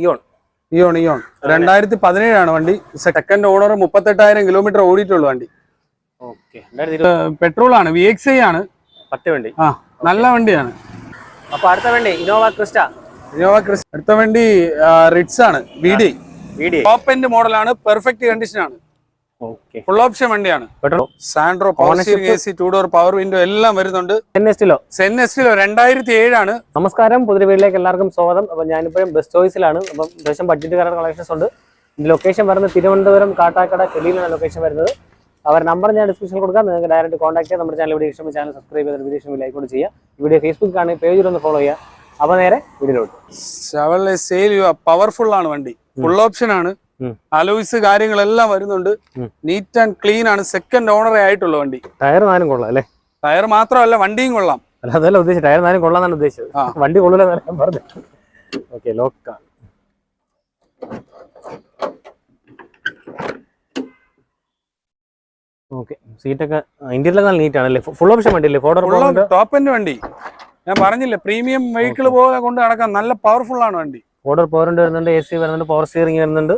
Eon. Eon Eon. രണ്ടായിരത്തി പതിനേഴാണ് വണ്ടി. സെക്കൻഡ് ഓണർ മുപ്പത്തെട്ടായിരം കിലോമീറ്റർ ഓടിയിട്ടുള്ളൂ വണ്ടി. പെട്രോൾ ആണ് വി എക്സ് ഐ ആണ്. പത്ത് വണ്ടി. ആ നല്ല വണ്ടിയാണ്. അപ്പൊ അടുത്ത വണ്ടി ഇനോവ ക്രിസ്റ്റ ഇന്നോവ ക്രിസ്റ്റ അടുത്ത വണ്ടി റിറ്റ്സ് ആണ് വി ഡി ടോപ്പ് എൻഡ് മോഡലാണ് പെർഫെക്റ്റ് കണ്ടീഷൻ ആണ്. ഫുൾ ഓപ്ഷൻ വണ്ടിയാണ്. Santro two door power window എല്ലാം വരുന്നുണ്ട്. രണ്ടായിരത്തി ഏഴാണ് നമസ്കാരം. പുതിയ വീട്ടിലേക്ക് എല്ലാവർക്കും സ്വാഗതം. അപ്പൊ ഞാനിപ്പോഴും ബസ് ചോയ്സിലാണ് അപ്പം അത്യാവശ്യം ബഡ്ജറ്റ് കളക്ഷൻസ് ഉണ്ട്. ലൊക്കേഷൻ വരുന്നത് തിരുവനന്തപുരം കാട്ടാക്കട കെലിയിലാണ് ലൊക്കേഷൻ വരുന്നത്. അവർ നമ്പർ ഞാൻ ഡിസ്ക്രിപ്ഷനിൽ കൊടുക്കാം. നിങ്ങൾക്ക് ഡയറക്റ്റ് കോൺടാക്ട് ചെയ്യാം. നമ്മുടെ ചാനൽ വീഡിയോ ഇഷ്ടം ചാനൽ സബ്സ്ക്രൈബ് ചെയ്ത് വീഡിയോ ലൈക്ക് കൂടി ചെയ്യുക. വീഡിയോ ഫേസ്ബുക്ക് ആണ്. പേജിൽ ഒന്ന് ഫോളോ ചെയ്യുക. അപ്പൊ നേരെ വീഡിയോയിലോട്ട് ഷവലെ സെയിൽ പവർഫുൾ ആണ് വണ്ടി. ഫുൾ ഓപ്ഷൻ ആണ്. അലോയ്സ് കാര്യങ്ങളെല്ലാം വരുന്നുണ്ട്. നീറ്റ് ആൻഡ് ക്ലീൻ ആണ് സെക്കൻഡ് ഓണറേ ആയിട്ടുള്ള വണ്ടി. ടയർ നാനും കൊള്ളാം അല്ലേ? ടയർ മാത്രമല്ല വണ്ടിയും കൊള്ളാം. അല്ല അതല്ല ഉദ്ദേശിച്ചത്. ടയർ നാനും കൊള്ളാന്നാണ് ഉദ്ദേശിച്ചത്. വണ്ടി കൊള്ളില്ല ഞാൻ പറഞ്ഞു ഓക്കെ ലോക്കാണ് ഓക്കെ സീറ്റൊക്കെ ഇന്ത്യയിലൊക്കെ നല്ല നീറ്റ് ആണല്ലേ? ഫുൾ ഓപ്ഷൻ വണ്ടി അല്ലേ ഫോർഡർ ടോപ്പ് എൻഡ് വണ്ടി. ഞാൻ പറഞ്ഞില്ലേ പ്രീമിയം വെഹിക്കിൾ പോലെ കൊണ്ട് നടക്കാൻ നല്ല പവർഫുൾ ആണ് വണ്ടി. ഓർഡർ ഉണ്ട് വരുന്നുണ്ട് എ സി വരുന്നുണ്ട് പവർ സ്റ്റിയറിംഗ് വരുന്നുണ്ട്.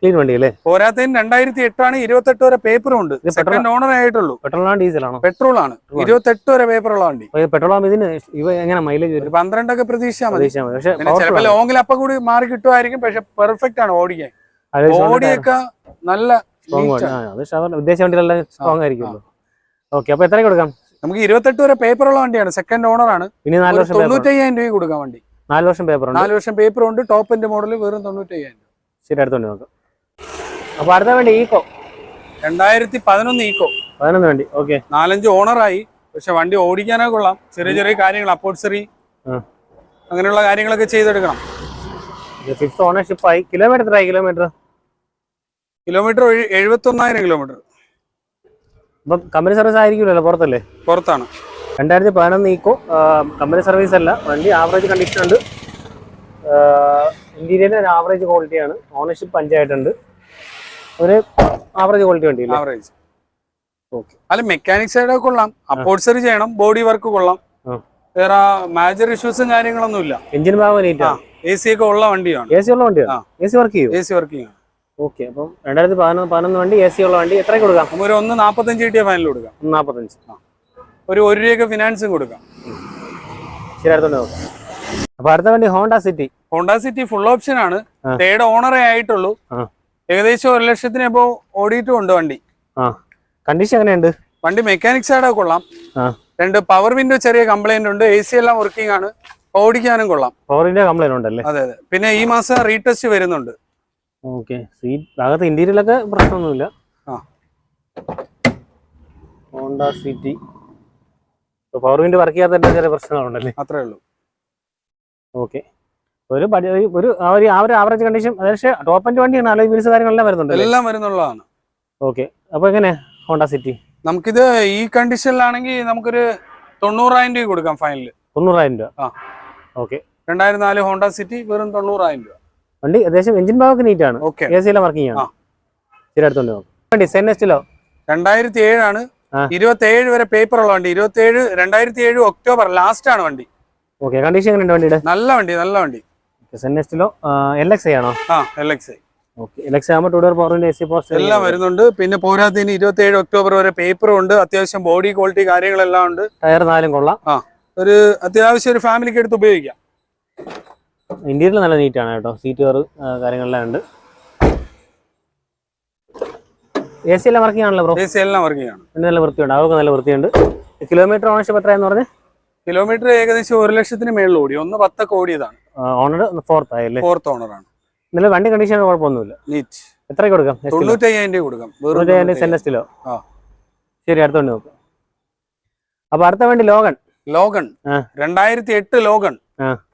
ക്ലീൻ വണ്ടി അല്ലേ പോരാത്തതിന് രണ്ടായിരത്തി എട്ടാണ് ഇരുപത്തെട്ട് വരെ പേപ്പറും ഉണ്ട്. സെക്കൻഡ് ആയിട്ടുള്ളൂ. പെട്രോളാണോ ഡീസലാണോ പെട്രോൾ ആണ്? ഇരുപത്തെട്ട് വരെ പേപ്പറുള്ള വണ്ടി. പെട്രോൾ ആകുമ്പോൾ ഇതിന് ഇവ എങ്ങനെ മൈലേജ് ഒരു വരും പന്ത്രണ്ടൊക്കെ പ്രതീക്ഷിച്ചാൽ മതി. പ്രതീക്ഷിച്ചാൽ മതി. പക്ഷേ പിന്നെ ചിലപ്പോൾ ലോങ്ങിൽ അപ്പൊ കൂടി മാറി കിട്ടുമായിരിക്കും പക്ഷെ പെർഫെക്റ്റ് ആണ് ഓടിക്കാൻ. നല്ല ആണ്. ആണ്. ഉദ്ദേശ വണ്ടികളെല്ലാം സ്ട്രോങ് ആയിരിക്കുമല്ലോ. ഓക്കെ അപ്പൊ എത്രയ്ക്ക് കൊടുക്കാം? നമുക്ക് ഇരുപത്തെട്ട് വരെ പേപ്പറുള്ള വണ്ടിയാണ്. സെക്കൻഡ് ഓണർ ആണ്. ഇനി നാല് വർഷം പേപ്പർ തൊണ്ണൂറ്റയ്യായിരം രൂപ കൊടുക്കാൻ വണ്ടി. നാല് വർഷം പേപ്പർ നാല് വർഷം പേപ്പർ ഉണ്ട്. ടോപ്പ് എൻഡ് മോഡൽ വെറും തൊണ്ണൂറ്റയ്യായിരം രൂപ ശരി അടുത്തോണ്ട് നോക്കാം. അപ്പൊ അടുത്ത വേണ്ടി ഈക്കോ? രണ്ടായിരത്തി പതിനൊന്ന് ഈക്കോ. പതിനൊന്ന് വേണ്ടി ഓക്കെ. നാലഞ്ച് ഓണറായി. പക്ഷെ വണ്ടി ഓടിക്കാനൊക്കെ കൊള്ളാം. ചെറിയ ചെറിയ കാര്യങ്ങൾ അപ്പോട്സറി അങ്ങനെയുള്ള കാര്യങ്ങളൊക്കെ ചെയ്തെടുക്കണം. ഫിഫ്ത് ഓണർഷിപ്പ് ആയി. കിലോമീറ്റർ ആയി കിലോമീറ്റർ കിലോമീറ്റർ എഴുപത്തി ഒന്നായിരം കിലോമീറ്റർ അപ്പം കമ്പനി സർവീസ് ആയിരിക്കുമല്ലോ പുറത്തല്ലേ? പുറത്താണ്. രണ്ടായിരത്തി പതിനൊന്ന് ഈക്കോ കമ്പനി സർവീസ് അല്ല. വണ്ടി ആവറേജ് കണ്ടീഷൻ ഉണ്ട്. ഇന്റീരിയറിന് ആവറേജ് ക്വാളിറ്റിയാണ് ഓണർഷിപ്പ് അഞ്ചായിട്ടുണ്ട്. ഒരു ആവറേജ് ക്വാളിറ്റി വണ്ടി അല്ലേ ആവറേജ് ഓക്കെ അല്ല മെക്കാനിക് സൈഡൊക്കെ കൊള്ളാം. അപ്പോഴ്സറി ചെയ്യണം ബോഡി വർക്ക് കൊള്ളാം. വേറെ മേജർ ഇഷ്യൂസും കാര്യങ്ങളൊന്നും ഇല്ല. എഞ്ചിൻ ഭാഗം എ സി ഒക്കെ ഉള്ള വണ്ടിയാണ്. എ സി ഉള്ള വണ്ടിയാണ്. എ സി വർക്ക് ചെയ്യും? എ സി വർക്ക് ആണ് ഓക്കെ അപ്പം രണ്ടായിരത്തി പതിനൊന്ന് പതിനൊന്ന് വണ്ടി എ സി ഉള്ള വണ്ടി എത്ര കൊടുക്കാം? ഒരു ഒന്ന് നാൽപ്പത്തഞ്ച് കിട്ടിയ ഫൈനൽ കൊടുക്കാം. ഒന്ന് നാൽപ്പത്തഞ്ച് ഒരു ഒരു രൂപയൊക്കെ ഫിനാൻസും കൊടുക്കാം. ശരി അടുത്തോണ്ട് നോക്കാം. അപ്പൊ അടുത്ത വണ്ടി Honda City Honda City full option ആണ്. തേർഡ് ഓണറേ ആയിട്ടുള്ളൂ. ഏകദേശം ഒരു ലക്ഷത്തിന് ഇപ്പോ ഓടിയിട്ടും ഉണ്ട് വണ്ടി. കണ്ടീഷൻ എങ്ങനെയുണ്ട്? വണ്ടി മെക്കാനിക്സ് സൈഡൊക്കെ കൊള്ളാം. രണ്ട് പവർ വിൻഡോ ചെറിയ കംപ്ലൈന്റ് ഉണ്ട്. എ സി എല്ലാം വർക്കിംഗ് ആണ്. ഓടിക്കാനും കൊള്ളാം. പവറിന്റെ കംപ്ലൈന്റ് ഉണ്ടല്ലേ? അതെ അതെ. പിന്നെ ഈ മാസം റീടെസ്റ്റ് വരുന്നുണ്ട്. ഓക്കെ. സീറ്റ് ഭാഗത്ത് ഇന്റീരിയലൊക്കെ പ്രശ്നമൊന്നുമില്ല. ആ. Honda City. Power window work ചെയ്യാത്തതിന്റെ ചെറിയ പ്രശ്നങ്ങളുണ്ടല്ലേ? അത്രേ ഉള്ളൂ. ഓക്കെ. ഒരു ഒരു- ആ ഒരു ആവറേജ് കണ്ടീഷൻ പക്ഷേ ടോപ്പ് ആൻഡ് വണ്ടിയാണ് അലോയ് വീൽസ് കാര്യങ്ങളെല്ലാം വരുന്നുണ്ട് എല്ലാം വരുന്നുള്ളതാണ്. ഓക്കെ അപ്പൊ എങ്ങനെ? ഹോണ്ട സിറ്റി നമുക്കിത് ഈ കണ്ടീഷനിലാണെങ്കിൽ നമുക്കൊരു തൊണ്ണൂറായിരം രൂപ കൊടുക്കാം ഫൈനൽ തൊണ്ണൂറായിരം രൂപ. ആ. ഓക്കെ രണ്ടായിരത്തി നാല് ഹോണ്ട സിറ്റി വെറും തൊണ്ണൂറായിരം രൂപ. വണ്ടി ഏകദേശം എഞ്ചിൻ ഭാഗമൊക്കെ നീറ്റ് ആണ്. എ സി എല്ലാം വർക്കിംഗ് ആണ്. ശരി അടുത്തുണ്ട് വണ്ടി സെന്നസ്റ്റിലോ രണ്ടായിരത്തി ഏഴാണ്. ഇരുപത്തി ഏഴ് വരെ പേപ്പർ ഉള്ള വണ്ടി. ഇരുപത്തി ഏഴ് രണ്ടായിരത്തി ഏഴ് ഒക്ടോബർ ലാസ്റ്റ് ആണ് വണ്ടി. ഓക്കെ കണ്ടീഷൻ എങ്ങനെയുണ്ട് വണ്ടിയുടെ? നല്ല വണ്ടി നല്ല വണ്ടി. സെന്നസ്റ്റിലോ എൽ എക്സ് ആണോ? ആ എൽ എക്സ് എല്ലാം വരുന്നുണ്ട്. പിന്നെ പോരാത്തിന് ഇരുപത്തി ഏഴ് ഒക്ടോബർ വരെ പേപ്പറും ഉണ്ട്. അത്യാവശ്യം ബോഡി ക്വാളിറ്റി കാര്യങ്ങളെല്ലാം ഉണ്ട്. ടയർ നാലും കൊള്ളാം. ഒരു അത്യാവശ്യം ഒരു ഫാമിലിക്ക് എടുത്ത് ഉപയോഗിക്കാം. ഇന്ത്യയിൽ നല്ല നീറ്റ് ആണ് കേട്ടോ. സീറ്റ് കയറ് കാര്യങ്ങളെല്ലാം ഉണ്ട്. എ സി എല്ലാം വർക്കിംഗ് ആണല്ലോ ബ്രോ എ സി എല്ലാം വർക്കിംഗ് ആണ്. പിന്നെ നല്ല വൃത്തിയുണ്ട്. അതൊക്കെ നല്ല വൃത്തിയുണ്ട്. കിലോമീറ്റർ ഓണർഷിപ്പ് എത്രയെന്ന് പറഞ്ഞ്? കിലോമീറ്റർ ഏകദേശം ഒരു ലക്ഷത്തിന് മേളിൽ ഓടി. ഒന്ന് പത്തൊക്കെ ഓടിയതാണ്. ഓണർ ഫോർത്ത് ആയല്ലേ ഫോർത്ത് ഓണറാണ് ഇന്നലെ വണ്ടി കണ്ടീഷൻ കുഴപ്പമൊന്നുമില്ല. നീറ്റ് എത്ര കൊടുക്കാം? തൊണ്ണൂറ്റയ്യായിരം രൂപ കൊടുക്കാം. തൊണ്ണൂറ്റയ്യായിരം. സെൻഡസ്റ്റിലോ ആ. ശരി അടുത്ത വണ്ടി നോക്കാം. അപ്പൊ അടുത്ത വണ്ടി ലോഗൺ. ലോഗൺ. രണ്ടായിരത്തി എട്ട് ലോഗൺ.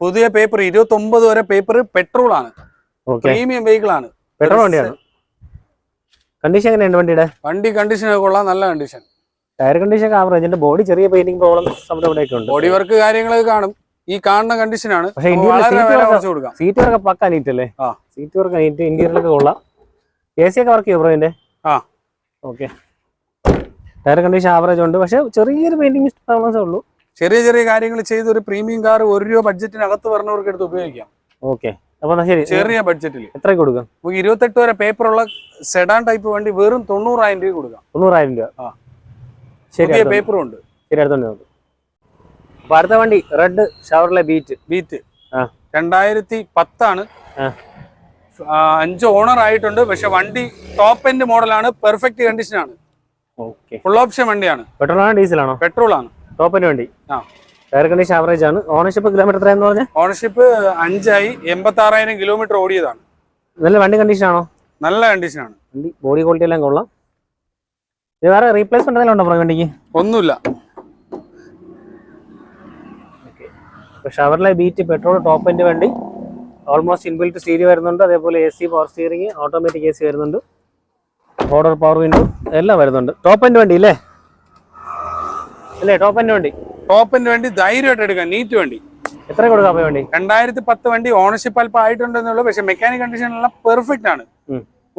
പുതിയ പേപ്പർ ഇരുപത്തി ഒമ്പത് വരെ പേപ്പർ പെട്രോൾ ആണ്. പ്രീമിയം വെഹിക്കിൾ ആണ്. പെട്രോൾ വണ്ടിയാണ്? കണ്ടീഷൻ എങ്ങനെയുണ്ട് വണ്ടിയുടെ? വണ്ടി കണ്ടീഷൻ കൊള്ളാം. നല്ല കണ്ടീഷൻ ടയർ കണ്ടീഷൻ ആവറേജ് എന്റെ ബോഡി ചെറിയ പെയിന്റിംഗ് പ്രോബ്ലംസ് അവിടെ ഇവിടെയൊക്കെ ഉണ്ട്. ബോഡി വർക്ക് കാര്യങ്ങളൊക്കെ കാണും. ഈ കാണുന്ന കണ്ടീഷനാണ് സീറ്റ് വർക്ക് പക്ക നീറ്റ് അല്ലേ. സീറ്റ് വർക്ക് നീറ്റ് ഇന്റീരിയലൊക്കെ കൊള്ളാം. എ സി ഒക്കെ വർക്ക് ചെയ്യും ഇതിന്റെ? ആ. ഓക്കെ ടയർ കണ്ടീഷൻ ആവറേജ് ഉണ്ട്. പക്ഷെ ചെറിയൊരു പെയിന്റിംഗ് പ്രോബ്ലംസേ ഉള്ളൂ. ചെറിയ ചെറിയ കാര്യങ്ങൾ ചെയ്ത് ഒരു പ്രീമിയം കാർ ഒരു രൂപ ബഡ്ജറ്റിനകത്ത് പറഞ്ഞവർക്ക് എടുത്ത് ഉപയോഗിക്കാം. ഓക്കെ അപ്പൊ ശരി. ചെറിയ ബഡ്ജറ്റിൽ എത്ര കൊടുക്കാം? ഇരുപത്തെട്ട് വരെ പേപ്പർ ഉള്ള സെഡാൻ ടൈപ്പ് വണ്ടി വെറും തൊണ്ണൂറായിരം രൂപ കൊടുക്കാം. തൊണ്ണൂറായിരം രൂപ. ആ. പുതിയ പേപ്പറും ഉണ്ട്. ശരി അടുത്തോണ്ട് നോക്ക്. അപ്പൊ അടുത്ത വണ്ടി റെഡ് ഷവർലെ ബീറ്റ് ബീറ്റ്. രണ്ടായിരത്തി പത്താണ്. അഞ്ച് ഓണർ ആയിട്ടുണ്ട്. പക്ഷെ വണ്ടി ടോപ്പ് എൻഡ് മോഡലാണ് പെർഫെക്റ്റ് കണ്ടീഷൻ ആണ്. ഫുൾ ഓപ്ഷൻ വണ്ടിയാണ്. പെട്രോൾ ആണോ ഡീസലാണോ പെട്രോൾ ആണ്. ടോപ്പിന് വേണ്ടി. ആ. ടയർ കണ്ടീഷൻ ആവറേജ് ആണ്. ഓണർഷിപ്പ് കിലോമീറ്റർ എത്രയാന്ന് പറഞ്ഞാൽ ഓണർഷിപ്പ് അഞ്ചായി. എൺപത്തി ആറായിരം കിലോമീറ്റർ ഓടിയതാണ്. നല്ല വണ്ടി കണ്ടീഷൻ ആണോ? നല്ല കണ്ടീഷനാണ് വണ്ടി ബോഡി ക്വാളിറ്റി എല്ലാം കൊള്ളാം. ഇത് വേറെ റീപ്ലേസ്മെന്റ് എന്തെങ്കിലും ഉണ്ടോ വണ്ടിക്ക് ഒന്നുമില്ല. ഷവറിലെ Chevrolet Beat petrol top end വണ്ടി. ഓൾമോസ്റ്റ് ഇൻബിൽറ്റ് സ്റ്റീരിയോ വരുന്നുണ്ട്. അതേപോലെ A C power steering automatic A C വരുന്നുണ്ട്. ഓർഡർ പവർ വിൻഡോ എല്ലാം വരുന്നുണ്ട്. ടോപ്പ് വണ്ടി ഇല്ലേ? അല്ലേ ടോപ്പ് എൻഡ് വണ്ടി? ടോപ്പ് വണ്ടി ധൈര്യമായിട്ട് എടുക്കാം. നീറ്റ് വണ്ടി. എത്ര കൊടുക്കാം വേണ്ടി വണ്ടി? രണ്ടായിരത്തി പത്ത് വണ്ടി ഓണർഷിപ്പ് അല്പം ആയിട്ടുണ്ടെന്നുള്ളൂ. പക്ഷെ മെക്കാനിക് കണ്ടീഷൻ കണ്ടീഷനെല്ലാം പെർഫെക്റ്റ് ആണ്.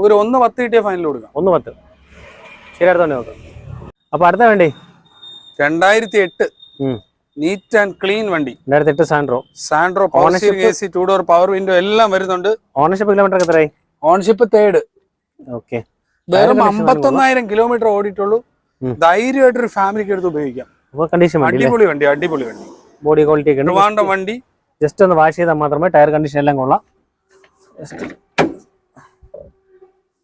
ഒരു ഒന്ന് പത്ത് കിട്ടിയ ഫൈനൽ കൊടുക്കാം. ഒന്ന് പത്ത്. ശരി അടുത്തോണ്ട് നോക്കാം. അപ്പൊ അടുത്ത വണ്ടി? രണ്ടായിരത്തി എട്ട്. നീറ്റ് ആൻഡ് ക്ലീൻ വണ്ടി. രണ്ടായിരത്തി എട്ട് Santro Santro ownership two door power window എല്ലാം വരുന്നുണ്ട്. ഓണർഷിപ്പ് കിലോമീറ്റർ എത്രയായി? ഓണർഷിപ്പ് തേർഡ് ഓക്കെ വെറും അമ്പത്തൊന്നായിരം കിലോമീറ്റർ ഓടിയിട്ടുള്ളൂ. ധൈര്യമായിട്ടൊരു ഫാമിലിക്ക് എടുത്ത് ഉപയോഗിക്കാം. കണ്ടീഷൻ വണ്ടി അടിപൊളി വണ്ടി അടിപൊളി വണ്ടി. ബോഡി ക്വാളിറ്റി ഒക്കെ വണ്ടി. ജസ്റ്റ് ഒന്ന് വാഷ് ചെയ്താൽ മാത്രമേ ടയർ കണ്ടീഷൻ എല്ലാം കൊള്ളാം. ജസ്റ്റ്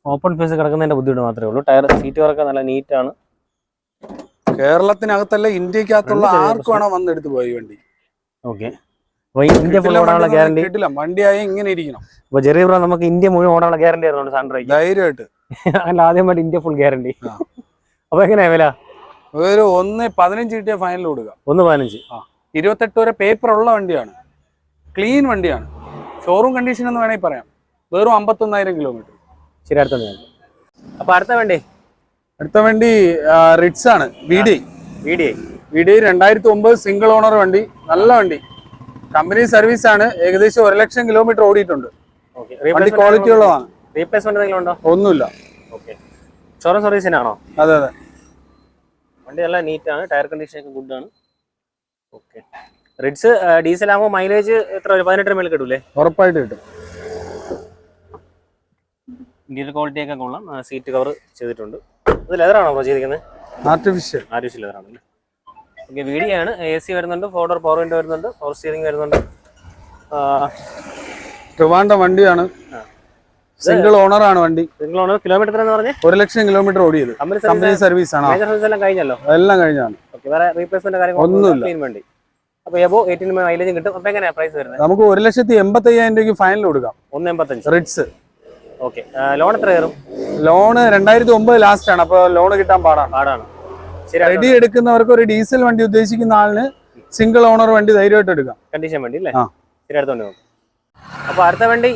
ഓപ്പൺ ഫേസ് കിടക്കുന്നതിന്റെ ബുദ്ധിമുട്ട് മാത്രമേ ഉള്ളൂ. ടയർ സീറ്റ് വർക്ക് നല്ല നീറ്റ് ആണ് കേരളത്തിനകത്തല്ല ഇന്ത്യക്കകത്തുള്ള രണ്ട് ചെറിയ ആർക്കും വേണം വന്ന് എടുത്തു പോയി വണ്ടി? ഓക്കെ. അപ്പൊ ഇന്ത്യ ഫുൾ ഓടാനുള്ള ഗ്യാരണ്ടി കിട്ടില്ല. വണ്ടിയായ ഇങ്ങനെ ഇരിക്കണം. അപ്പോൾ ചെറിയ ബ്രോ നമുക്ക് ഇന്ത്യ മുഴുവൻ ഓടാനുള്ള ഗ്യാരണ്ടി ആയിരുന്നു സൺറൈസ് ധൈര്യമായിട്ട്. ആദ്യമായിട്ട് ഇന്ത്യ ഫുൾ ഗ്യാരണ്ടി. അപ്പോൾ എങ്ങനെയാ വില? ഒരു ഒന്ന് പതിനഞ്ച് കിട്ടിയ ഫൈനൽ കൊടുക്കുക ഒന്ന് പതിനഞ്ച്. ഇരുപത്തെട്ട് വരെ പേപ്പർ ഉള്ള വണ്ടിയാണ്. ക്ലീൻ വണ്ടിയാണ്. ഷോറൂം കണ്ടീഷൻ എന്ന് വേണമെങ്കിൽ പറയാം. വെറും അമ്പത്തൊന്നായിരം കിലോമീറ്റർ ശരി അടുത്ത വണ്ടി അപ്പൊ അടുത്ത വണ്ടി? അടുത്ത വണ്ടി റിറ്റ്സ് ആണ്. V D video V D രണ്ടായിരത്തി ഒമ്പത് സിംഗിൾ ഓണർ വണ്ടി. നല്ല വണ്ടി. കമ്പനി സർവീസ് ആണ്. ഏകദേശം ഒരു ലക്ഷം കിലോമീറ്റർ ഓടിയിട്ടുണ്ട്. വണ്ടി ക്വാളിറ്റി ഉള്ളതാണ് റീപ്ലേസ്മെന്റ് എന്തെങ്കിലും ഉണ്ടോ? ഒന്നുമില്ല. ഷോറൂം സർവീസിനാണോ അതെ അതെ. വണ്ടി നല്ല നീറ്റ് ആണ്. ടയർ കണ്ടീഷൻ ഒക്കെ ഗുഡ് ആണ്. ഓക്കെ റിഡ്സ് ഡീസൽ ആകുമ്പോൾ മൈലേജ് എത്ര വരും? പതിനെട്ടിന് മേളിൽ കിട്ടൂലേ? ഉറപ്പായിട്ട് കിട്ടും. ഇന്ത്യയിൽ ക്വാളിറ്റി ഒക്കെ കൊള്ളാം. സീറ്റ് കവർ ചെയ്തിട്ടുണ്ട്. ഇത് ലെതറാണോ ബ്രോ ചെയ്തിരിക്കുന്നത് ആർട്ടിഫിഷ്യൽ ആർട്ടിഫിഷ്യൽ ലെതറാണ് ഓക്കെ വീഡിയാണ് എ സി വരുന്നുണ്ട് ഫോർഡർ പവർ വിൻഡോ വരുന്നുണ്ട് പവർ സ്റ്റിയറിംഗ് വരുന്നുണ്ട്. ട്രിവാൻഡ വണ്ടിയാണ്. സിംഗിൾ ഓണർ ആണ് വണ്ടി. സിംഗിൾ ഓണർ കിലോമീറ്റർ എന്ന് പറഞ്ഞേ? ഒരു ലക്ഷം കിലോമീറ്റർ ഓടിയത്. കമ്പനി സർവീസ് ആണ് എല്ലാം കഴിഞ്ഞല്ലോ? എല്ലാം കഴിഞ്ഞാണ്. വേറെ റീപ്ലേസ്മെന്റ് വണ്ടി. എബോ എയ്റ്റീൻ മൈലേജും കിട്ടും. പ്രൈസ് വരുന്നത്? നമുക്ക് ഒരു ലക്ഷത്തി എൺപത്തി അയ്യായിരം രൂപയ്ക്ക് ഫൈനൽ കൊടുക്കാം. ഒന്ന് എൺപത്തഞ്ച്. റിറ്റ്സ് ഓക്കെ ലോൺ എത്ര കയറും? ലോണ് രണ്ടായിരത്തി ഒമ്പത് ലാസ്റ്റ് ആണ്. അപ്പൊ ലോൺ കിട്ടാൻ പാടാണ്. പാടാണ്. റെഡി എടുക്കുന്നവർക്ക് ഒരു ഡീസൽ വണ്ടി ഉദ്ദേശിക്കുന്ന ആളിന് സിംഗിൾ ഓണർ വണ്ടി ധൈര്യമായിട്ട് എടുക്കാം. കണ്ടീഷൻ വണ്ടി അല്ലേ? ശരി അടുത്തോണ്ട് അപ്പോൾ അടുത്ത വണ്ടി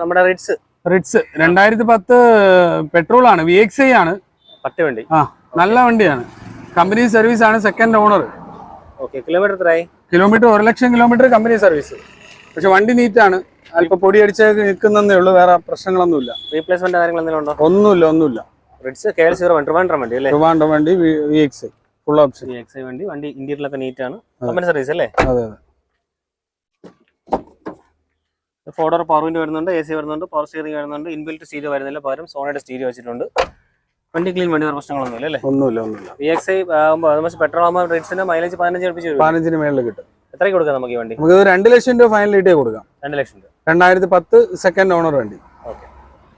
നമ്മുടെ റിഡ്സ് റിറ്റ്സ് രണ്ടായിരത്തി പത്ത് പെട്രോൾ ആണ് വി എക്സ് ഐ ആണ്. പത്ത് വണ്ടി. ആ നല്ല വണ്ടിയാണ്. കമ്പനി സർവീസ് ആണ് സെക്കൻഡ് ഓണർ ഓക്കെ കിലോമീറ്റർ എത്രയായി? കിലോമീറ്റർ ഒരു ലക്ഷം കിലോമീറ്റർ കമ്പനി സർവീസ് പക്ഷെ വണ്ടി നീറ്റാണ്. അല്പം പൊടി അടിച്ച് നിൽക്കുന്നേ ഉള്ളൂ വേറെ പ്രശ്നങ്ങളൊന്നുമില്ല. റീപ്ലേസ്മെന്റ് ഉണ്ടോ? ഒന്നുമില്ല ഒന്നുമില്ല. Ritz K L zero one Trivandrum വണ്ടി അല്ലേ? ട്രിവാൻഡ്രം വണ്ടി V X full option X വണ്ടി വണ്ടി ഇന്റീരിയലൊക്കെ നീറ്റ് ആണ് കമ്പനി സർവീസ് അല്ലേ? അതെ അതെ. പവർ വിൻഡോ വരുന്നുണ്ട് എ സി വരുന്നുണ്ട് പവർ സ്റ്റിയറിംഗ് വരുന്നുണ്ട് ഇൻബിൽറ്റ് സ്റ്റീരിയോ വരുന്നില്ല പകരം സോണയുടെ സ്റ്റീരിയോ വെച്ചിട്ടുണ്ട്. വണ്ടി ക്ലീൻ വണ്ടി വേറെ പ്രശ്നങ്ങളൊന്നുമില്ല അല്ലേ? ഒന്നുമില്ല ഒന്നുമില്ല. വി എക്സ് ഐ ആകുമ്പോൾ പെട്രോൾ ആകുമ്പോൾ മൈലേജ് പതിനഞ്ച് അടുപ്പിച്ച് പതിനഞ്ചിന് മേളിൽ കിട്ടും. എത്രയ്ക്ക് കൊടുക്കാം നമുക്ക് ഈ വണ്ടി? നമുക്ക് രണ്ട് ലക്ഷം രൂപ ഫൈനൽ ഇട്ടേ കൊടുക്കാം. രണ്ട് ലക്ഷം രൂപ. രണ്ടായിരത്തി പത്ത് സെക്കൻഡ് ഓണർ വണ്ടി. ഓക്കെ.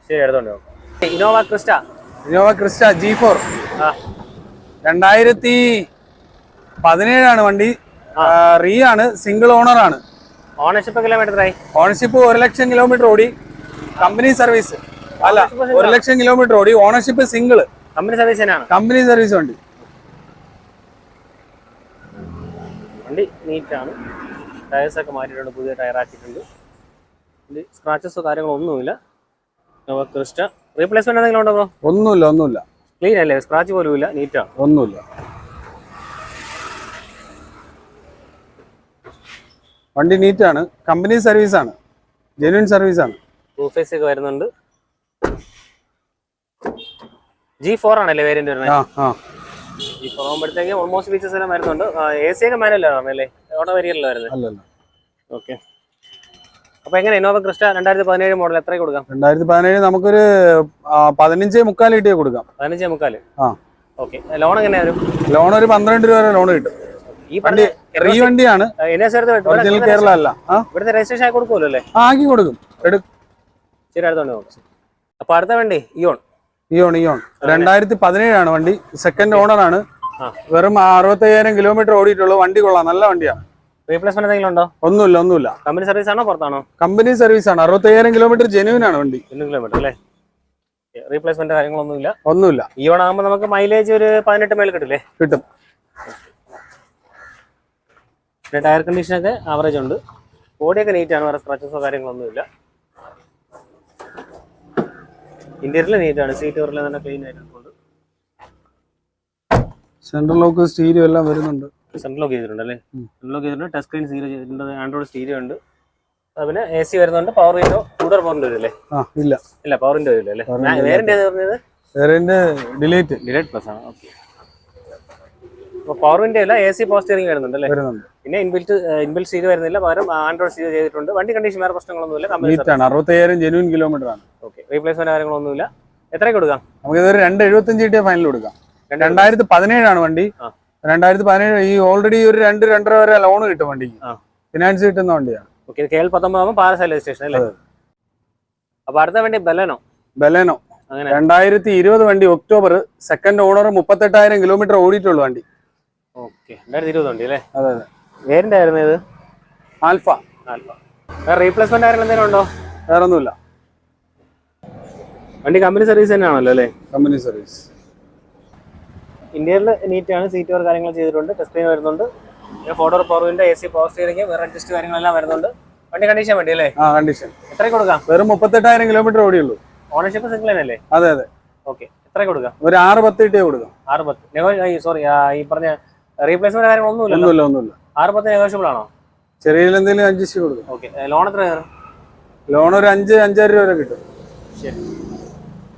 ശരി എടുത്തോണ്ട് Innova Crysta Innova Crysta G four രണ്ടായിരത്തി പതിനേഴാണ് വണ്ടി. റീ ആണ് സിംഗിൾ ഓണർ ആണ്. ഓണർഷിപ്പ് കിലോമീറ്റർ ആയി ഓണർഷിപ്പ് ഒരു ലക്ഷം കിലോമീറ്റർ ഓടി. കമ്പനി സർവീസ് അല്ല ഒരു ലക്ഷം. കിലോമീറ്റർ ഓടി. Ownership single company service company service വണ്ടി. വണ്ടി നീറ്റാണ്. ടയേഴ്സൊക്കെ മാറ്റിയിട്ടുണ്ട് പുതിയ ടയറാക്കിയിട്ടുണ്ട്. ഇതിൽ സ്ക്രാച്ചസോ കാര്യങ്ങളോ ഒന്നുമില്ല. നോവ ക്രിസ്റ്റ റീപ്ലേസ്മെന്റ് എന്തെങ്കിലും ഉണ്ടോ ഒന്നുമില്ല ഒന്നുമില്ല. ക്ലീൻ അല്ലേ? സ്ക്രാച്ച് പോലും ഇല്ല നീറ്റാണ് ഒന്നുമില്ല. വണ്ടി നീറ്റാണ് കമ്പനി സർവീസ് ആണ്. സർവീസാണ് സർവീസ് ആണ്. റൂഫേസ് ഒക്കെ വരുന്നുണ്ട്. ജി ഫോർ ആണല്ലേ വേരിയന്റ് വരുന്നത്? ആ ആ ഓൾമോസ്റ്റ് ഫീച്ചേഴ്സ് എല്ലാം വരുന്നുണ്ട്. എ സി ഒക്കെ മാനുവലാണ് പറഞ്ഞല്ലേ ഓട്ടോ വരികയല്ലോ വരുന്നത് അല്ലല്ല ഓക്കെ അപ്പൊ എങ്ങനെ ഇന്നോവ ക്രിസ്റ്റ രണ്ടായിരത്തി പതിനേഴ് മോഡൽ എത്ര കൊടുക്കാം? രണ്ടായിരത്തി പതിനേഴ് നമുക്കൊരു പതിനഞ്ചേ മുക്കാൽ കിട്ടിയ കൊടുക്കാം. പതിനഞ്ചേ മുക്കാൽ ആ. ഓക്കെ ലോൺ എങ്ങനെയാ ലോൺ ഒരു പന്ത്രണ്ട് രൂപ വരെ ലോൺ കിട്ടും. ഈ വണ്ടി റീ വണ്ടിയാണ്. എൻ എസ് ഒറിജിനൽ കേരള അല്ല. ഇവിടുത്തെ രജിസ്ട്രേഷൻ ആക്കി കൊടുക്കുമല്ലോ അല്ലേ? ആക്കി കൊടുക്കും. ശരി അടുത്തോണ്ട് അപ്പൊ അടുത്ത വണ്ടി ഇയോൺ ഇയോൺ ഇയോൺ രണ്ടായിരത്തി പതിനേഴാണ് വണ്ടി. സെക്കൻഡ് ഓണർ ആണ്. വെറും അറുപത്തയ്യായിരം കിലോമീറ്റർ ഓടിയിട്ടുള്ളൂ. വണ്ടി കൊള്ളാം. നല്ല വണ്ടിയാണ് റീപ്ലേസ്മെന്റ് എന്തെങ്കിലും ഉണ്ടോ? ഒന്നുമില്ല ഒന്നുമില്ല. കമ്പനി സർവീസ് ആണോ പുറത്താണോ? കമ്പനി സർവീസ് ആണ്. അറുപത്തയ്യായിരം കിലോമീറ്റർ ജെനുവിൻ ആണ് വണ്ടി. കിലോമീറ്റർ അല്ലേ? റീപ്ലേസ്മെന്റ് കാര്യങ്ങളൊന്നുമില്ല. ഒന്നുമില്ല. ഇയോൺ ആകുമ്പോൾ നമുക്ക് മൈലേജ് ഒരു പതിനെട്ട് മേൽ കിട്ടില്ലേ? കിട്ടും. പിന്നെ ടയർ കണ്ടീഷനൊക്കെ ആവറേജ് ഉണ്ട്. ബോഡിയൊക്കെ നീറ്റ് ആണ്. വേറെ സ്ക്രാച്ചസോ കാര്യങ്ങളൊന്നുമില്ല. ഇന്റീരിയൽ നീറ്റ് ആണ്. സീറ്റ് കവറിൽ തന്നെ ക്ലീൻ ആയിട്ടുണ്ട് സെൻട്രൽ ലോക്ക് സ്റ്റീരിയോ എല്ലാം വരുന്നുണ്ട്. സെൻട്രൽ ലോക്ക് ചെയ്തിട്ടുണ്ട് അല്ലേ? സെൻട്രൽ ലോക്ക് ചെയ്തിട്ടുണ്ട്. ടച്ച് സ്ക്രീൻ സീരോ ചെയ്തിട്ടുണ്ട്. ആൻഡ്രോയിഡ് സ്റ്റീരിയോ ഉണ്ട്. പിന്നെ എ സി വരുന്നുണ്ട്. പവർ വിൻഡോ കൂടർ പവറിന്റെ വരില്ലേ ഇല്ല? ഇല്ല. വിൻഡോ വരില്ല അല്ലേ? വേറെ പറഞ്ഞത്? വേറെ ഡിലേറ്റ് ഡിലേറ്റ് പ്ലസ് ആണ്. ഓക്കെ പവർ വിൻഡോ അല്ല എ സി പോസ്റ്ററിംഗ് വരുന്നുണ്ട് അല്ലേ? വരുന്നുണ്ട്. പിന്നെ ഇൻബിൽറ്റ് ഇൻബിൽറ്റ് സ്റ്റീരിയോ വരുന്നില്ല. പകരം ആൻഡ്രോയിഡ് സ്റ്റീരിയോ ചെയ്തിട്ടുണ്ട്. വണ്ടി കണ്ടീഷൻ വേറെ പ്രശ്നങ്ങളൊന്നുമില്ല. കമ്പനി അറുപത്തയ്യായിരം ജെനുവിൻ കിലോമീറ്റർ ആണ്. ഓക്കെ റീപ്ലേസ്മെന്റ് കാര്യങ്ങളൊന്നുമില്ല. എത്രയ്ക്ക് കൊടുക്കാം? നമുക്ക് ഇതൊരു രണ്ട് എഴുപത്തഞ്ച് കിട്ടിയ ഫൈനൽ കൊടുക്കാം. രണ്ട് രണ്ടായിരത്തി പതിനേഴാണ് വണ്ടി. രണ്ടായിരത്തി പതിനേഴ് ഈ ഓൾറെഡി ഒരു രണ്ട് രണ്ടര വരെ ലോൺ കിട്ടും വണ്ടിക്ക്. ഫിനാൻസ് കിട്ടുന്ന വണ്ടിയാണ്. ഓക്കെ കെ എൽ പത്തൊമ്പതാകുമ്പോൾ പാലസാല രജിസ്ട്രേഷൻ അല്ലേ? അപ്പൊ അടുത്ത വണ്ടി ബലനോ? ബലനോ. രണ്ടായിരത്തി ഇരുപത് വണ്ടി ഒക്ടോബർ സെക്കൻഡ് ഓണർ മുപ്പത്തെട്ടായിരം കിലോമീറ്റർ ഓടിയിട്ടുള്ളൂ വണ്ടി. ഓക്കെ. രണ്ടായിരത്തി ഇരുപത് വണ്ടി അല്ലേ? അതെ അതെ. വേരിന്റെ ആയിരുന്നു ഇത്? ആൽഫ. ആൽഫ. വേറെ റീപ്ലേസ്മെന്റ് കാര്യങ്ങൾ എന്തെങ്കിലും ഉണ്ടോ? വേറെ ഒന്നുമില്ല വണ്ടി കമ്പനി സർവീസ് തന്നെയാണല്ലോ അല്ലേ? കമ്പനി സർവീസ് ഇന്ത്യയിൽ നീറ്റ് ആണ് സീറ്റ് വർക്ക് കാര്യങ്ങൾ ചെയ്തിട്ടുണ്ട് ടെസ്റ്റ് സ്ക്രീൻ വരുന്നുണ്ട്. ഫോട്ടോ പവറിന്റെ എ സി പവർ സ്റ്റിയറിംഗ് വേറെ അഡ്ജസ്റ്റ് കാര്യങ്ങളെല്ലാം വരുന്നുണ്ട്. വണ്ടി കണ്ടീഷൻ വണ്ടി അല്ലേ? ആ കണ്ടീഷൻ എത്ര കൊടുക്കാം? വെറും മുപ്പത്തെട്ടായിരം കിലോമീറ്റർ ഓടിയുള്ളൂ. ഓണർഷിപ്പ് സിംഗിൾ തന്നെ അല്ലേ? അതെ അതെ. ഓക്കെ എത്ര കൊടുക്കാം? ഒരു ആറ് പത്ത് കിട്ടിയേ കൊടുക്കാം. ആറ് പത്ത്. സോറി ഈ പറഞ്ഞ റീപ്ലേസ്മെന്റ് കാര്യങ്ങളൊന്നുമില്ല ഒന്നുമില്ല ഒന്നുമില്ല. ആറ് പത്ത് നെഗോഷ്യബിൾ ആണോ? ചെറിയ അഞ്ച് അഡ്ജസ്റ്റ് കൊടുക്കാം. ഓക്കെ ലോൺ എത്ര ലോൺ ഒരു അഞ്ച് അഞ്ചായിരം രൂപ വരെ കിട്ടും. ശരി.